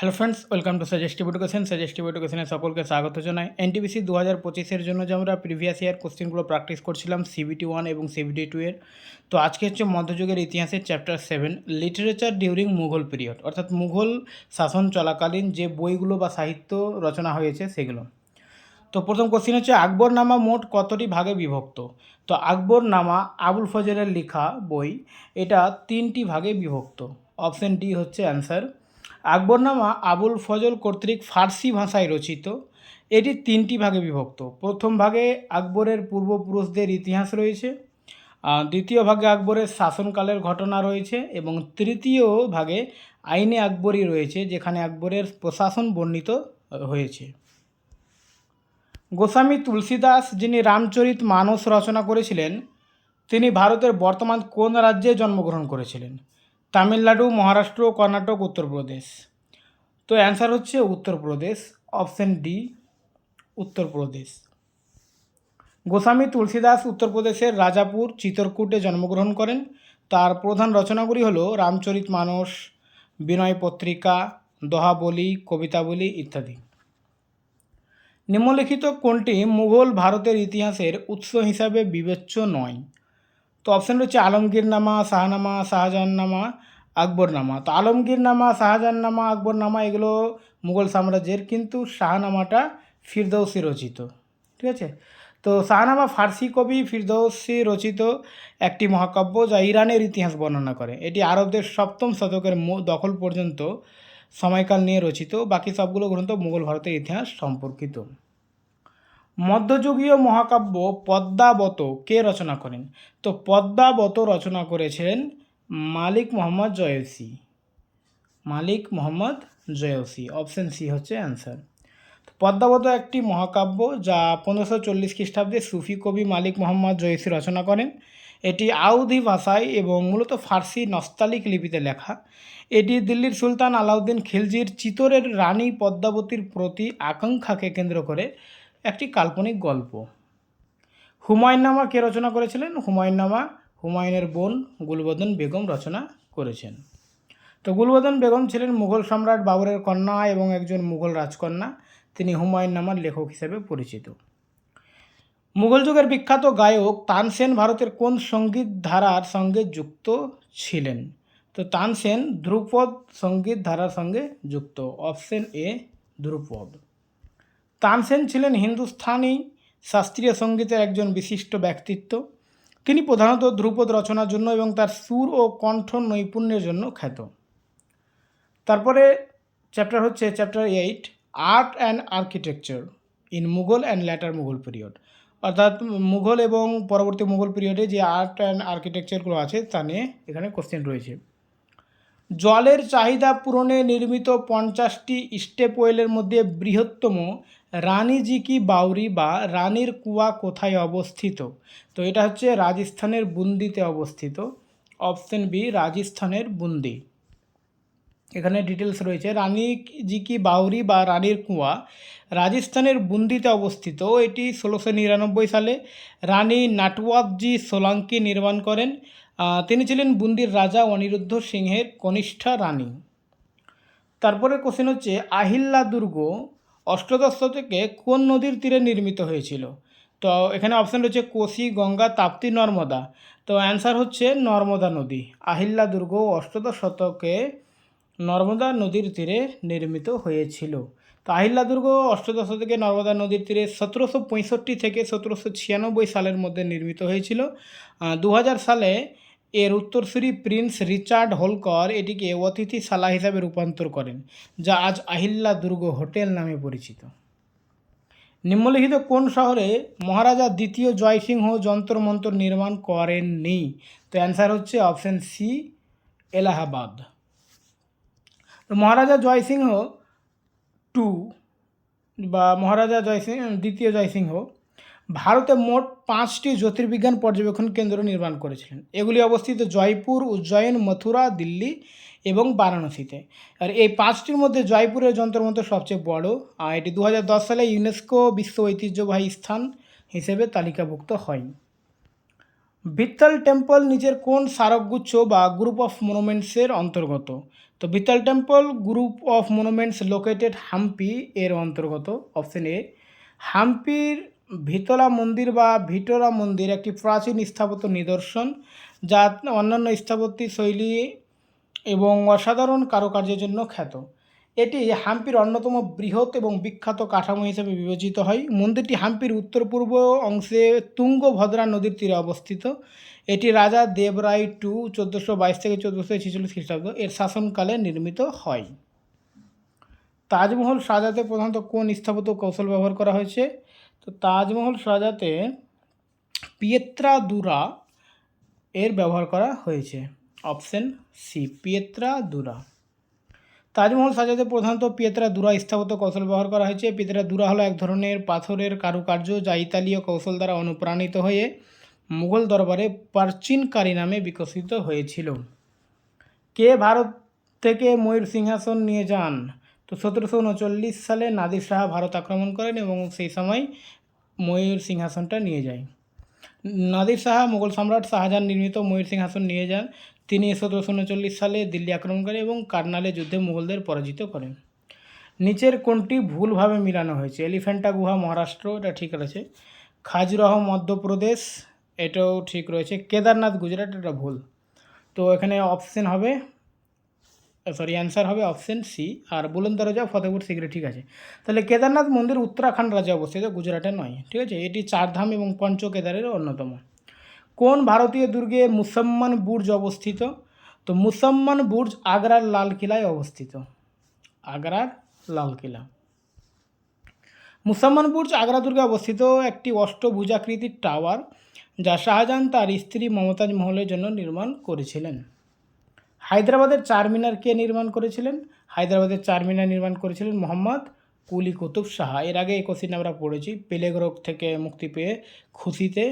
Hello friends, welcome to suggestive education suggestive এডুকেশনে সকলকে স্বাগত জানাই। এনটিপিসি দু হাজার পঁচিশের জন্য যে আমরা প্রিভিয়াস ইয়ার কোশ্চেনগুলো প্র্যাকটিস করছিলাম সিবিটি ওয়ান এবং সিবিটি টু এর। তো আজকে হচ্ছে মধ্যযুগের ইতিহাসের chapter seven literature during Mughal period অর্থাৎ মুঘল শাসন চলাকালীন যে বইগুলো বা সাহিত্য রচনা হয়েছে সেগুলো। তো প্রথম কোশ্চেন হচ্ছে, আকবরনামা মোট কতটি ভাগে বিভক্ত? তো আকবরনামা আবুল ফজলের লেখা বই, এটা তিনটি ভাগে বিভক্ত। অপশন ডি হচ্ছে অ্যান্সার আকবরনামা আবুল ফজল কর্তৃক ফার্সি ভাষায় রচিত। এটি তিনটি ভাগে বিভক্ত। প্রথম ভাগে আকবরের পূর্বপুরুষদের ইতিহাস রয়েছে দ্বিতীয় ভাগে আকবরের শাসনকালের ঘটনা রয়েছে এবং তৃতীয় ভাগে আইনে আকবরী রয়েছে, যেখানে আকবরের প্রশাসন বর্ণিত হয়েছে। গোস্বামী তুলসীদাস যিনি রামচরিত মানস রচনা করেছিলেন, তিনি ভারতের বর্তমান কোন রাজ্যে জন্মগ্রহণ করেছিলেন? তামিলনাড়ু, মহারাষ্ট্র, কর্ণাটক, উত্তরপ্রদেশ। তো অ্যান্সার হচ্ছে উত্তরপ্রদেশ, অপশন ডি, উত্তরপ্রদেশ। গোস্বামী তুলসীদাস উত্তরপ্রদেশের রাজাপুর, চিতরকূটে জন্মগ্রহণ করেন। তার প্রধান রচনাগুলি হল রামচরিত মানস, বিনয় পত্রিকা, দোহাবলী, কবিতাবলী ইত্যাদি। নিম্নলিখিত কোনটি মুঘল ভারতের ইতিহাসের উৎস হিসাবে বিবেচ্য নয়? তো অপশান রয়েছে আলমগীরনামা শাহনামা শাহজাহাননামা আকবরনামা তো আলমগীরনামা শাহজাহাননামা আকবরনামা এগুলো মুঘল সাম্রাজ্যের কিন্তু শাহনামাটা ফিরদৌসি রচিত। ঠিক আছে? তো শাহনামা ফার্সি কবি ফিরদৌসি রচিত একটি মহাকাব্য যা ইরানের ইতিহাস বর্ণনা করে। এটি আরবদের সপ্তম শতকের দখল পর্যন্ত সময়কাল নিয়ে রচিত। বাকি সবগুলো গ্রন্থ মুঘল ভারতের ইতিহাস সম্পর্কিত। মধ্যযুগীয় মহাকাব্য পদ্মাবত কে রচনা করেন? তো পদ্মাবত রচনা করেছেন মালিক মোহাম্মদ জয়সি। মালিক মোহাম্মদ জয়সি অপশন সি হচ্ছে অ্যান্সার পদ্মাবত একটি মহাকাব্য যা পনেরোশো চল্লিশ খ্রিস্টাব্দে সুফি কবি মালিক মোহাম্মদ জয়সি রচনা করেন। এটি আউধি ভাষায় এবং মূলত ফার্সি নস্তালিক লিপিতে লেখা। এটি দিল্লির সুলতান আলাউদ্দিন খিলজির চিতরের রানী পদ্মাবতীর প্রতি আকাঙ্ক্ষাকে কেন্দ্র করে একটি কাল্পনিক গল্প। হুমায়ুননামা কে রচনা করেছিলেন? হুমায়ুননামা, হুমায়ুনের বোন গুলবদন বেগম রচনা করেছেন। তো গুলবদন বেগম ছিলেন মুঘল সম্রাট বাবরের কন্যা এবং একজন মুঘল রাজকন্যা। তিনি হুমায়ুননামার লেখক হিসেবে পরিচিত। মুঘল যুগের বিখ্যাত গায়ক তানসেন ভারতের কোন সংগীত ধারার সঙ্গে যুক্ত ছিলেন? তো তানসেন ধ্রুপদ সংগীত ধারার সঙ্গে যুক্ত, অপশন এ ধ্রুপদ। তানসেন ছিলেন হিন্দুস্থানি শাস্ত্রীয় সঙ্গীতের একজন বিশিষ্ট ব্যক্তিত্ব। তিনি প্রধানত ধ্রুপদ রচনার জন্য এবং তার সুর ও কণ্ঠ নৈপুণ্যের জন্য খ্যাত। তারপরে চ্যাপ্টার হচ্ছে chapter eight, art and architecture in Mughal and later Mughal period. অর্থাৎ মুঘল এবং পরবর্তী মুঘল পিরিয়ডে যে আর্ট অ্যান্ড আর্কিটেকচারগুলো আছে তা নিয়ে এখানে কোশ্চেন রয়েছে। জলের চাহিদা পূরণে নির্মিত পঞ্চাশটি স্টেপ ওয়েলের মধ্যে বৃহত্তম রানীজি কি বাউরি বা রানীর কুয়া কোথায় অবস্থিত? তো এটা হচ্ছে রাজস্থানের বুন্দিতে অবস্থিত। অপশন বি, রাজস্থানের বুন্দি। এখানে ডিটেলস রয়েছে। রানী জি কি বাউরি বা রানীর কুয়া রাজস্থানের বুন্দিতে অবস্থিত। এটি ষোলোশো নিরানব্বই সালে রানী নাটওয়াতজি সোলাঙ্কি নির্মাণ করেন। তিনি ছিলেন বুন্দির রাজা অনিরুদ্ধ সিংহের কনিষ্ঠা রানী তারপরে কোশ্চেন হচ্ছে, আহিল্লা দুর্গ অষ্টদশ শতকে কোন নদীর তীরে নির্মিত হয়েছিল? তো এখানে অপশান রয়েছে কোশি, গঙ্গা, তাপ্তি, নর্মদা। তো অ্যান্সার হচ্ছে নর্মদা নদী। আহিল্লা দুর্গ অষ্টদশ শতকে নর্মদা নদীর তীরে নির্মিত হয়েছিল। তো আহিল্লা দুর্গ অষ্টদশ শতকে নর্মদা নদীর তীরে সতেরোশো পঁয়ষট্টি থেকে সতেরোশো ছিয়ানব্বই সালের মধ্যে নির্মিত হয়েছিল। দু হাজার সালে এর উত্তরসূরি প্রিন্স রিচার্ড হোলকর এটিকে অতিথিশালা হিসাবে রূপান্তর করেন, যা আজ আহিল্লা দুর্গ হোটেল নামে পরিচিত। নিম্নলিখিত কোন শহরে মহারাজা দ্বিতীয় জয়সিংহ যন্তর মন্তর নির্মাণ করেননি? তো অ্যান্সার হচ্ছে অপশন সি, এলাহাবাদ। তো মহারাজা জয়সিংহ টু বা মহারাজা জয়সিংহ দ্বিতীয় জয়সিংহ ভারতে মোট পাঁচটি জ্যোতির্বিজ্ঞান পর্যবেক্ষণ কেন্দ্র নির্মাণ করেছিলেন। এগুলি অবস্থিত জয়পুর, উজ্জয়ন, মথুরা, দিল্লি এবং বারাণসীতে। আর এই পাঁচটির মধ্যে জয়পুরের যন্ত্রমন্ত্র সবচেয়ে বড়। আর এটি দু হাজার দশ সালে ইউনেস্কো বিশ্ব ঐতিহ্যবাহী স্থান হিসেবে তালিকাভুক্ত হয় ভিত্তাল টেম্পল নিজের কোন স্মারকগুচ্ছ বা গ্রুপ অফ মনুমেন্টসের অন্তর্গত? তো Vittala temple, group of monuments located Hampi এর অন্তর্গত। অপশন এ, হাম্পির ভিতলা মন্দির বা ভিটোরা মন্দির একটি প্রাচীন স্থাপত্য নিদর্শন, যা অন্যান্য স্থাপত্য শৈলী এবং অসাধারণ কারুকার্যের জন্য খ্যাত। এটি হাম্পির অন্যতম বৃহৎ এবং বিখ্যাত কাঠামো হিসেবে বিবেচিত হয়। মন্দিরটি হাম্পির উত্তর পূর্ব অংশে তুঙ্গভদ্রা নদীর তীরে অবস্থিত। এটি রাজা দেবরায় টু চোদ্দোশো বাইশ থেকে চোদ্দোশো ছেচল্লিশ খ্রিস্টাব্দ এর শাসনকালে নির্মিত হয়। তাজমহল সাজাতে প্রধানত কোন স্থাপত্য কৌশল ব্যবহার করা হয়েছে? তো তাজমহল সাজাতে পিয়েত্রা দুরা এর ব্যবহার করা হয়েছে। অপশন সি, পিয়েত্রা দুরা। তাজমহল সাজাতে প্রধানত পিয়েত্রা দুরা স্থাপত্য কৌশল ব্যবহার করা হয়েছে। পিয়েত্রা দুরা হলো এক ধরনের পাথরের কারুকার্য যা ইতালীয় কৌশল দ্বারা অনুপ্রাণিত হয়ে মুঘল দরবারে প্রাচীনকারী নামে বিকশিত হয়েছিল। কে ভারত থেকে ময়ূর সিংহাসন নিয়ে যান? তো সতেরোশো উনচল্লিশ সালে নাদির শাহ ভারত আক্রমণ করেন এবং সেই সময় ময়ূর সিংহাসনটা নিয়ে যায়। নাদির শাহ মুঘল সম্রাট শাহজাহান নির্মিত ময়ূর সিংহাসন নিয়ে যান। তিনি সতেরোশো উনচল্লিশ সালে দিল্লি আক্রমণ করেন এবং কার্নালে যুদ্ধে মুঘলদের পরাজিত করেন। নিচের কোনটি ভুলভাবে মিলানো হয়েছে। এলিফ্যান্টা গুহা, মহারাষ্ট্র, এটা ঠিক রয়েছে। খাজুরাহ, মধ্যপ্রদেশ, এটাও ঠিক রয়েছে। কেদারনাথ, গুজরাট, এটা ভুল। তো এখানে অপশন হবে সরি অ্যান্সার হবে অপশন সি আর বুলন্দ দরজা ফতেপুর সিগড়ি ঠিক আছে? তাহলে কেদারনাথ মন্দির উত্তরাখণ্ড রাজ্যে অবস্থিত, গুজরাটে নয়, ঠিক আছে? এটি চারধাম এবং পঞ্চ কেদারের অন্যতম। কোন ভারতীয় দুর্গে মুসম্মান বুর্জ অবস্থিত? তো মুসম্মান বুর্জ আগ্রার লাল কিলায় অবস্থিত। আগ্রার লাল কিলা মুসম্মান বুর্জ আগ্রা দুর্গে অবস্থিত একটি অষ্টভুজাকৃতির টাওয়ার যা শাহজাহান তার স্ত্রী মমতাজ মহলের জন্য নির্মাণ করেছিলেন। হায়দ্রাবাদের চারমিনার কে নির্মাণ করেছিলেন? হায়দ্রাবাদের চারমিনার নির্মাণ করেছিলেন মোহাম্মদ কুলি কুতুব শাহ। এর আগে এই আমরা পড়েছি। প্লেগ রোগ থেকে মুক্তি পেয়ে খুশিতে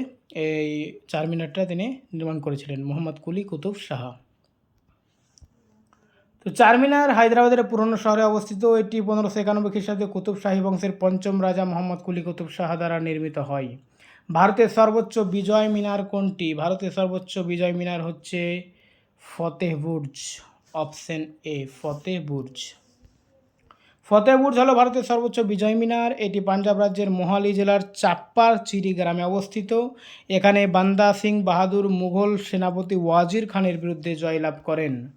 এই চারমিনারটা তিনি নির্মাণ করেছিলেন, মোহাম্মদ কুলি কুতুব শাহ। তো চারমিনার হায়দ্রাবাদের পুরনো শহরে অবস্থিত, এটি পনেরোশো একানব্বই খ্রিস্টাব্দে কুতুব শাহী বংশের পঞ্চম রাজা মোহাম্মদ কুলি কুতুব শাহ দ্বারা নির্মিত হয়। ভারতের সর্বোচ্চ বিজয় মিনার কোনটি? ভারতের সর্বোচ্চ বিজয় মিনার হচ্ছে ফতেহ বুর্জ, অপশন এ, ফতেহ বুর্জ। ফতেহ বুর্জ হলো ভারতের সর্বোচ্চ বিজয় মিনার। এটি পাঞ্জাব রাজ্যের মোহালি জেলার চাপ্পার চিরি গ্রামে অবস্থিত। এখানে বান্দা সিং বাহাদুর মুঘল সেনাপতি ওয়াজির খানের বিরুদ্ধে জয়লাভ করেন।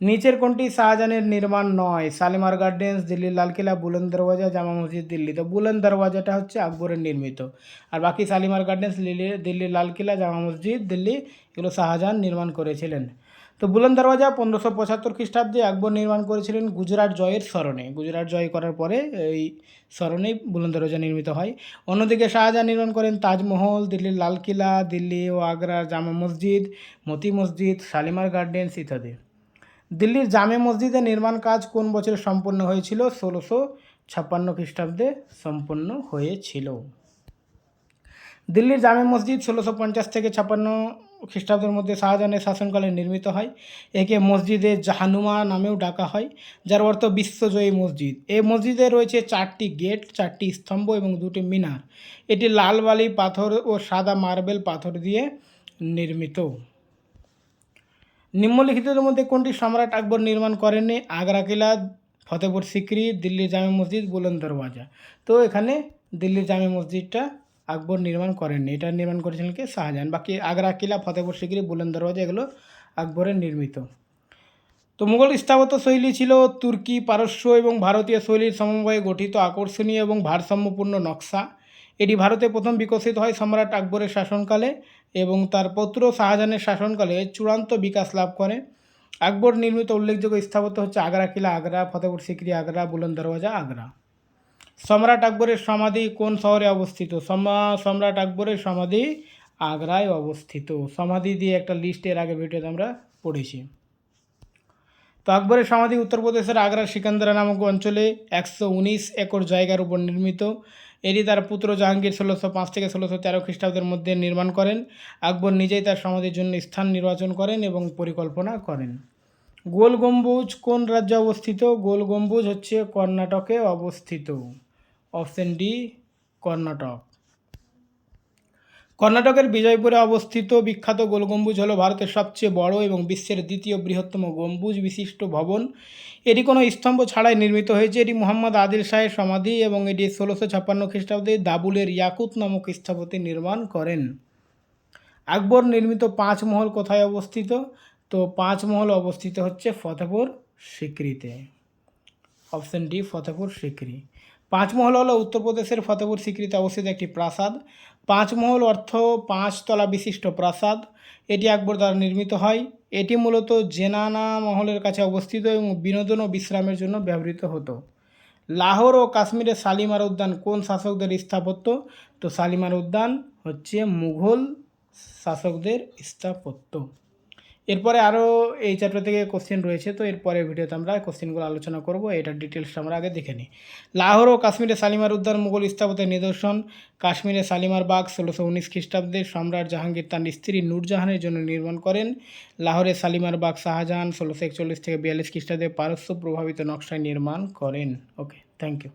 নিচের কোনটি শাহজাহানের নির্মাণ নয়? শালিমার গার্ডেন্স, দিল্লির লালকিল্লা, বুলন্দ দরওয়াজা, জামা মসজিদ, দিল্লি। তো বুলন্দ দরওয়াজাটা হচ্ছে আকবরের নির্মিত। আর বাকি শালিমার গার্ডেন্স, দিল্লি, দিল্লির লালকিল্লা, জামা মসজিদ, দিল্লি, এগুলো শাহজাহান নির্মাণ করেছিলেন। তো বুলন্দ দরওয়াজা পনেরোশো পঁচাত্তর খ্রিস্টাব্দে আকবর নির্মাণ করেছিলেন গুজরাট জয়ের স্মরণে। গুজরাট জয় করার পরে এই স্মরণেই বুলন্দ দরওয়াজা নির্মিত হয়। অন্যদিকে শাহজাহান নির্মাণ করেন তাজমহল, দিল্লির লালকিল্লা দিল্লি ও আগ্রার জামা মসজিদ, মতি মসজিদ, শালিমার গার্ডেন্স ইত্যাদি। দিল্লির জামে মসজিদের নির্মাণ কাজ কোন বছরে সম্পন্ন হয়েছিল? ষোলোশো ছাপ্পান্ন খ্রিস্টাব্দে সম্পন্ন হয়েছিল। দিল্লির জামে মসজিদ ষোলোশো পঞ্চাশ থেকে ছাপ্পান্ন খ্রিস্টাব্দের মধ্যে শাহজাহানের শাসনকালে নির্মিত হয়। একে মসজিদে জাহানুমা নামেও ডাকা হয়, যার অর্থ বিশ্বজয়ী মসজিদ। এই মসজিদে রয়েছে চারটি গেট, চারটি স্তম্ভ এবং দুটি মিনার। এটি লাল বালি পাথর ও সাদা মার্বেল পাথর দিয়ে নির্মিত। নিম্নলিখিতদের মধ্যে কোনটি সম্রাট আকবর নির্মাণ করেননি? আগ্রা কিলা ফতেপুর সিকরি, দিল্লির জামে মসজিদ বুলন্দ দরওয়াজা তো এখানে দিল্লির জামে মসজিদটা আকবর নির্মাণ করেননি। এটা নির্মাণ করেছিলেন কে? শাহজাহান। বাকি আগ্রা কিলা ফতেপুর সিকরি বুলন্দ দরওয়াজা এগুলো আকবরের নির্মিত। তো মুঘল স্থাপত্য শৈলী ছিল তুর্কি, পারস্য এবং ভারতীয় শৈলীর সমন্বয়ে গঠিত, আকর্ষণীয় এবং ভারসাম্যপূর্ণ নকশা। এটি ভারতে প্রথম বিকশিত হয় সম্রাট আকবরের শাসনকালে এবং তার পৌত্র শাহজাহানের শাসনকালে চূড়ান্ত বিকাশ লাভ করে। আকবর নির্মিত উল্লেখযোগ্য স্থাপত্য হচ্ছে আগ্রা কিলা আগ্রা ফতেপুর সিকরি আগ্রা, বুলন্দ দরওয়াজা, আগ্রা। সম্রাট আকবরের সমাধি কোন শহরে অবস্থিত? সমা- সম্রাট আকবরের সমাধি আগ্রায় অবস্থিত। সমাধি দিয়ে একটা লিস্টের আগে ভিডিওতে আমরা পড়েছি। তো আকবরের সমাধি উত্তরপ্রদেশের আগ্রার সিকান্দারা নামক অঞ্চলে একশো উনিশ একর জায়গার উপর নির্মিত। এটি তার পুত্র জাহাঙ্গীর ষোলোশো পাঁচ থেকে ষোলোশো তেরো খ্রিস্টাব্দের মধ্যে নির্মাণ করেন। আকবর নিজেই তার সমাধির জন্য স্থান নির্বাচন করেন এবং পরিকল্পনা করেন। গোল গম্বুজ কোন রাজ্যে অবস্থিত? গোল গম্বুজ হচ্ছে কর্ণাটকে অবস্থিত। অপশন ডি কর্ণাটক কর্ণাটকের বিজয়পুরে অবস্থিত বিখ্যাত গোল গম্বুজ হলো ভারতের সবচেয়ে বড় এবং বিশ্বের দ্বিতীয় বৃহত্তম গম্বুজ বিশিষ্ট ভবন। এটি কোনো স্তম্ভ ছাড়াই নির্মিত হয়েছে। এটি মোহাম্মদ আদিল শাহের সমাধি এবং এটি ষোলোশো ছাপ্পান্ন খ্রিস্টাব্দে দাবুলের ইয়াকুত নামক স্থপতি নির্মাণ করেন। আকবর নির্মিত পাঁচ মহল কোথায় অবস্থিত? তো পাঁচ মহল অবস্থিত হচ্ছে Fatehpur সিকরিতে। Option D Fatehpur Sikri. পাঁচমহল হলো উত্তরপ্রদেশের ফতেপুর সিক্রিতে অবস্থিত একটি প্রাসাদ। পাঁচমহল অর্থ পাঁচতলা বিশিষ্ট প্রাসাদ। এটি আকবর দ্বারা নির্মিত হয়। এটি মূলত জেনানা মহলের কাছে অবস্থিত এবং বিনোদন ও বিশ্রামের জন্য ব্যবহৃত হতো। লাহোর ও কাশ্মীরের শালিমার উদ্যান কোন শাসকদের স্থাপত্য? তো শালিমার উদ্যান হচ্ছে মুঘল শাসকদের স্থাপত্য। এরপরে আরও এই চ্যাপ্টার থেকে কোশ্চেন রয়েছে, তো এরপরে ভিডিওতে আমরা কোশ্চেনগুলো আলোচনা করব, এটার ডিটেলসটা আমরা আগে দেখে নিই। লাহোর ও কাশ্মীরে শালিমার উদ্যান মুঘল স্থাপত্যের নিদর্শন, কাশ্মীরে শালিমার বাগ ষোলোশো উনিশ খ্রিস্টাব্দে সম্রাট জাহাঙ্গীর তার স্ত্রী নূরজাহানের জন্য নির্মাণ করেন। লাহোরে শালিমার বাগ শাহজাহান ষোলোশো একচল্লিশ থেকে বিয়াল্লিশ খ্রিস্টাব্দে পারস্য প্রভাবিত নকশায় নির্মাণ করেন। Okay thank you